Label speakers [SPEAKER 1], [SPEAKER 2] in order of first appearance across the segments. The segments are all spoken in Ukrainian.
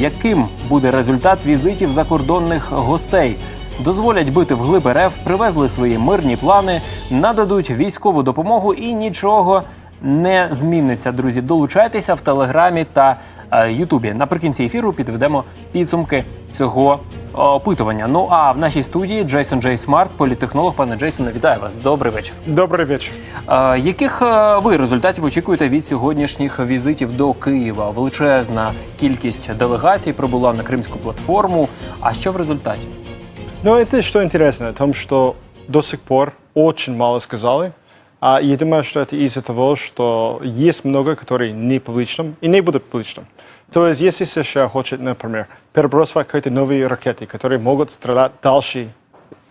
[SPEAKER 1] Яким буде результат візитів закордонних гостей? Дозволять бити вглиб РФ, привезли свої мирні плани, нададуть військову допомогу і нічого не зміниться. Друзі, долучайтеся в телеграмі та е, Ютубі. Наприкінці ефіру підведемо підсумки цього опитування. Ну а в нашій студії Джейсон Джей Смарт, політехнолог. Пане Джейсоне, вітаю вас. Добрий вечір.
[SPEAKER 2] Добрий вечір.
[SPEAKER 1] Е, Яких е, ви результатів очікуєте від сьогоднішніх візитів до Києва? Величезна кількість делегацій прибула на кримську платформу. А що в результаті?
[SPEAKER 2] Ну, это что интересно, о том, что до сих пор очень мало сказали. А я думаю, что это из-за того, что есть много, которые не публичным и не будут публичным. То есть, если США хочет, например, перебрасывать какие-то новые ракеты, которые могут стрелять дальше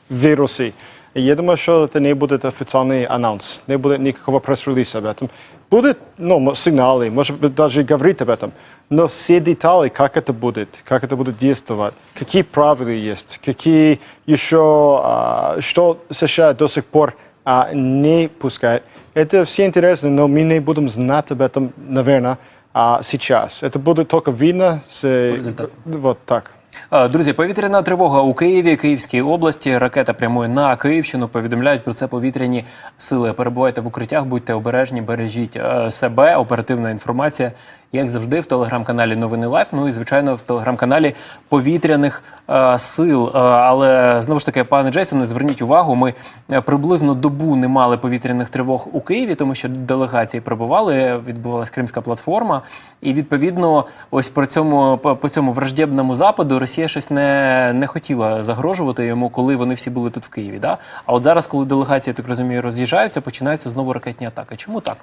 [SPEAKER 2] в России, я думаю, что это не будет официальный анонс, не будет никакого пресс-релиза об этом. Будут ну, мо- сигналы, может быть, даже говорить об этом. Но все детали, как это будет, как это будет действовать, какие правила есть, какие еще, а, что США до сих пор а, не пускает, это все интересно, но мы не будем знать об этом, наверное, а, сейчас. Это будет только видно с...
[SPEAKER 1] результатам.
[SPEAKER 2] Вот так.
[SPEAKER 1] Е, Друзі, повітряна тривога у Києві, Київській області. Ракета прямує на Київщину. Повідомляють про це повітряні сили. Перебувайте в укриттях, будьте обережні, бережіть е, себе. Оперативна інформація, як завжди, в телеграм-каналі Новини Лайф. Ну і звичайно, в телеграм-каналі повітряних е, сил. Е, але знову ж таки, пане Джейсоне, зверніть увагу. Ми приблизно добу не мали повітряних тривог у Києві, тому що делегації прибували. Відбувалась кримська платформа, і відповідно, ось по цьому по цьому враждебному западу Росія щось не, не хотіла загрожувати йому, коли вони всі були тут в Києві. Да? А от зараз, коли делегації, так розумію, роз'їжджаються, починаються знову ракетні атаки. Чому так?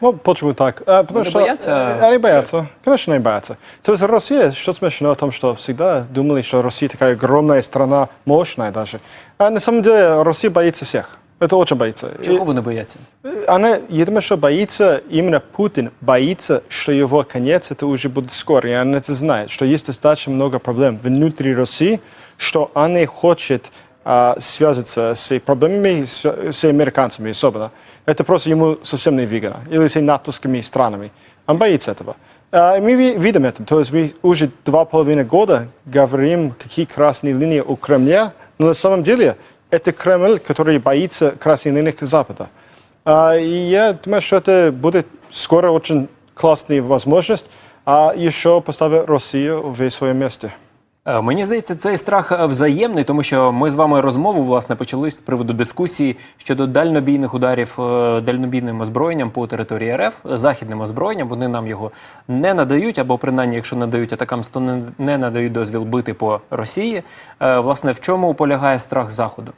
[SPEAKER 2] Ну, почему так? А, потому
[SPEAKER 1] Они
[SPEAKER 2] что
[SPEAKER 1] боятся?
[SPEAKER 2] э, Они боятся. Конечно, они боятся. То есть Россия, что смешно в том, что всегда думали, что Россия такая огромная страна, мощная даже. А на самом деле Россия боится всех. Это очень боится.
[SPEAKER 1] Чого вони бояться?
[SPEAKER 2] И Она, я думаю, что боится, именно Путин боится, что его конец это уже будет скоро. И она это знает, что есть достаточно много проблем внутри России, что она хочет а, связаться с проблемами с, с американцами особенно. Это просто ему совсем не выгодно. Или с натовскими странами. Он боится этого. А, и мы ви- видим это. То есть мы уже два половиной года говорим, какие красные линии у Кремля, но на самом деле это Кремль, который боится красной линии Запада. А, И я думаю, что это будет скоро очень классная возможность, а еще поставить Россию в свое место.
[SPEAKER 1] Е, Мені здається, цей страх е, взаємний, тому що ми з вами розмову власне почали з приводу дискусії щодо дальнобійних ударів е, дальнобійним озброєнням по території РФ, західним озброєнням. Вони нам його не надають, або принаймні, якщо надають атакам, то не, не надають дозвіл бити по Росії. Е, Власне, в чому полягає страх Заходу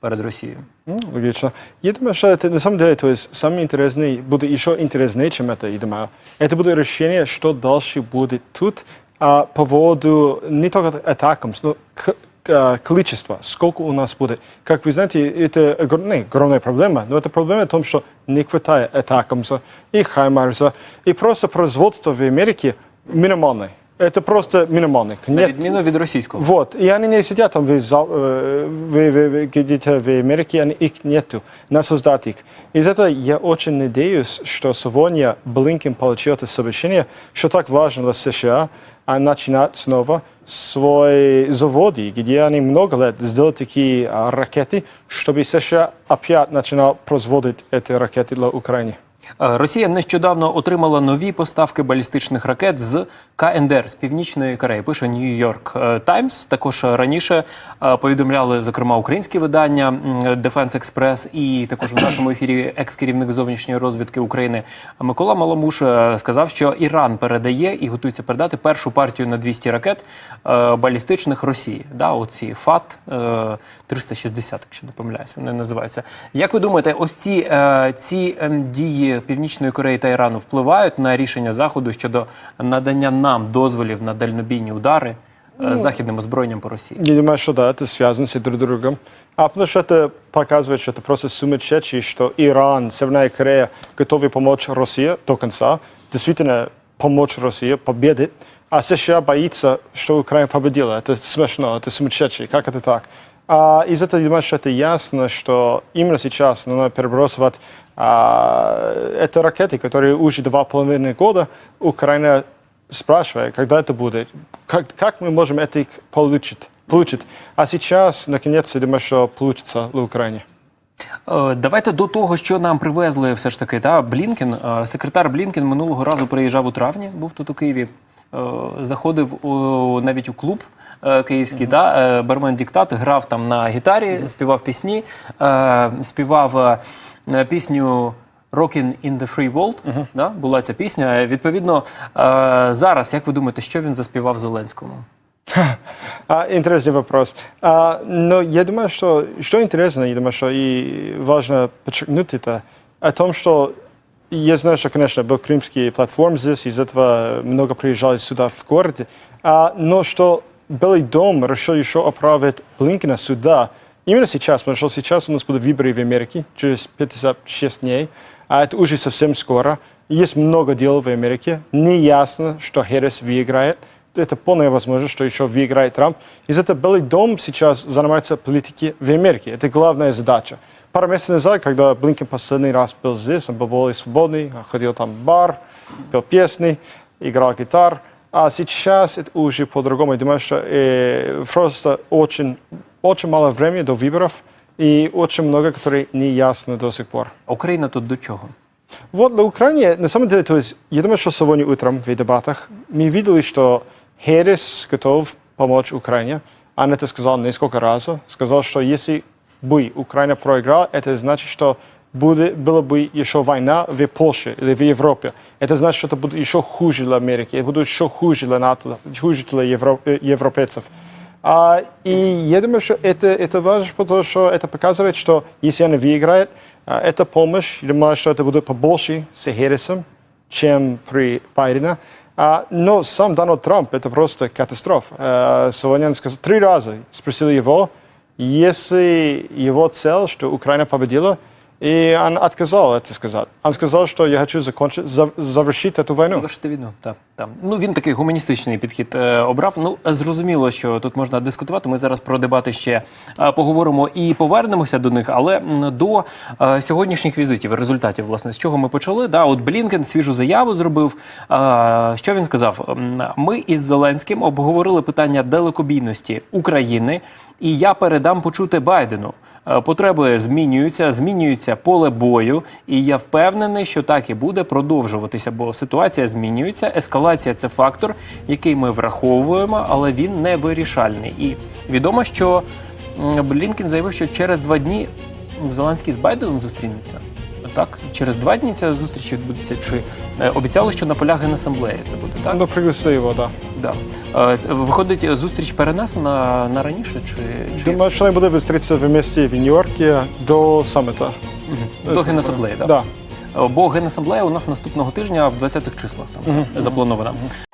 [SPEAKER 1] перед Росією?
[SPEAKER 2] Ну, логично. Я думаю, что это на самом деле, то есть самое интересное, будет еще интереснее, чем это, я думаю. Это будет решение, что дальше будет тут а, по поводу не только атакам, но к, к- количества, сколько у нас будет. Как вы знаете, это огр- не, огромная проблема, но это проблема в том, что не хватает атакамса и хаймарса, и просто производство в Америке минимальное. Это просто минимальное.
[SPEAKER 1] На
[SPEAKER 2] Нет-
[SPEAKER 1] відміну від російського.
[SPEAKER 2] вот, и они не сидят там в, за- э, в- в- в- где-то в Америке, они, их нету, на создать их. Из этого я очень надеюсь, что сегодня Блинкен получил это сообщение, что так важно для США, а начинать снова свои заводы, где они много лет сделали такие а, ракеты, чтобы США опять начинал производить эти ракеты для Украины.
[SPEAKER 1] Е, Росія нещодавно отримала нові поставки балістичних ракет з КНДР з північної Кореї. Пише Нью-Йорк Таймс. Також раніше е, повідомляли зокрема українські видання Defense Express і також в нашому ефірі екс-керівник зовнішньої розвідки України Микола Маламуш е, сказав, що Іран передає і готується передати першу партію на 200 ракет е, балістичних Росії. Да, оці ФАТ е, 360, якщо не помиляюсь, вони називаються. Як ви думаєте, ось ці, е, ці ем, дії Північної Кореї та Ірану впливають на рішення Заходу щодо надання нам дозволів на дальнобійні удари е, західним озброєнням по Росії?
[SPEAKER 2] Я думаю, что да, это связано с друг другом. А потому что это показывает, что это просто сумасшедший, что Иран, Северная Корея готовы помочь России до конца, действительно помочь России победить, а США боится, что Украина победила. Это смешно, это сумасшедший. Как это так? А из этого я думаю, что это ясно, что именно сейчас надо перебрасывать а, это ракеты, которые уже два половиной года Украина спрашивая, когда это будет, как, как мы можем это получить. получить. А сейчас, наконец, я думаю, что получится в Украине.
[SPEAKER 1] Е, Давайте до того, що нам привезли все ж таки. Та Блінкен, е, секретар Блінкен минулого разу приїжджав у травні, був тут у Києві. е, Заходив у, навіть у клуб е, київський, да, е, бармен Діктат, грав там на гітарі, співав пісні, е, співав е, пісню Rockin' in the Free World. Да, була ця пісня. Відповідно, е, зараз, як ви думаєте, що він заспівав Зеленському?
[SPEAKER 2] А, интересный вопрос. А, но я думаю, что, что интересно, я думаю, что и важно подчеркнуть это, о том, что я знаю, что, конечно, был крымский платформ здесь, из этого много приезжали сюда в город, а, но что Белый дом решил еще отправить Блинкина сюда именно сейчас, потому что сейчас у нас будут выборы в Америке через 56 дней, а это уже совсем скоро. Есть много дел в Америке, не ясно, что Хэрис выиграет, это полная возможность, что еще выиграет Трамп. Из этого Белый дом сейчас занимается политикой в Америке. Это главная задача. Пару месяцев назад, когда Блинкен последний раз был здесь, он был более свободный, ходил там в бар, пел песни, играл гитар. А сейчас это уже по-другому. Я думаю, что э, просто очень, очень мало времени до выборов и очень много, которые не ясно до сих пор.
[SPEAKER 1] Україна тут до чого?
[SPEAKER 2] Вот на Украине, на самом деле, то есть, я думаю, что сегодня утром в дебатах мы видели, что Херес готов помочь Украине. Он это сказал несколько раз. Сказал, что если бы Украина проиграла, это значит, что будет, была бы еще война в Польше или в Европе. Это значит, что это будет еще хуже для Америки, это будет еще хуже для НАТО, хуже для евро- европейцев. А, и я думаю, что это, это важно, потому что это показывает, что если она выиграет, это помощь. Я думаю, что это будет побольше с Хэрисом, чем при Байдене. Но сам Дональд Трамп это просто катастрофа. А, сегодня сказал три раза, спросил его, если его цель, что Украина победила, и он отказал это сказать. Он сказал, что я хочу закончить, зав- завершить эту.
[SPEAKER 1] Завершити війну, так, так. Ну він такий гуманістичний підхід е, обрав. Ну зрозуміло, що тут можна дискутувати. Ми зараз про дебати ще е, поговоримо і повернемося до них. Але м, до е, сьогоднішніх візитів, результатів, власне, з чого ми почали. Да, от Блінкен свіжу заяву зробив. Е, що він сказав? Ми із Зеленським обговорили питання далекобійності України, і я передам почути Байдену. Е, Потреби змінюються, змінюється поле бою, і я впевнений, що так і буде продовжуватися, бо ситуація змінюється. Ескалація це фактор, який ми враховуємо, але він не вирішальний. І відомо, що Блінкін заявив, що через два дні Зеленський з Байденом зустрінеться так? Через два дні ця зустріч відбудеться. Чи е, обіцяли, що на полях Генасамблеї це буде, так?
[SPEAKER 2] Ну, привезли його, так. Да.
[SPEAKER 1] Да. Е, виходить, зустріч перенесена на раніше? чи, чи...
[SPEAKER 2] Думаю, що не буде зустрітися в місті в Нью-Йоркі до саміта. Угу.
[SPEAKER 1] До Генасамблеї, так.
[SPEAKER 2] Да.
[SPEAKER 1] Бо генасамблея у нас наступного тижня в 20-х числах там угу. запланована. Угу.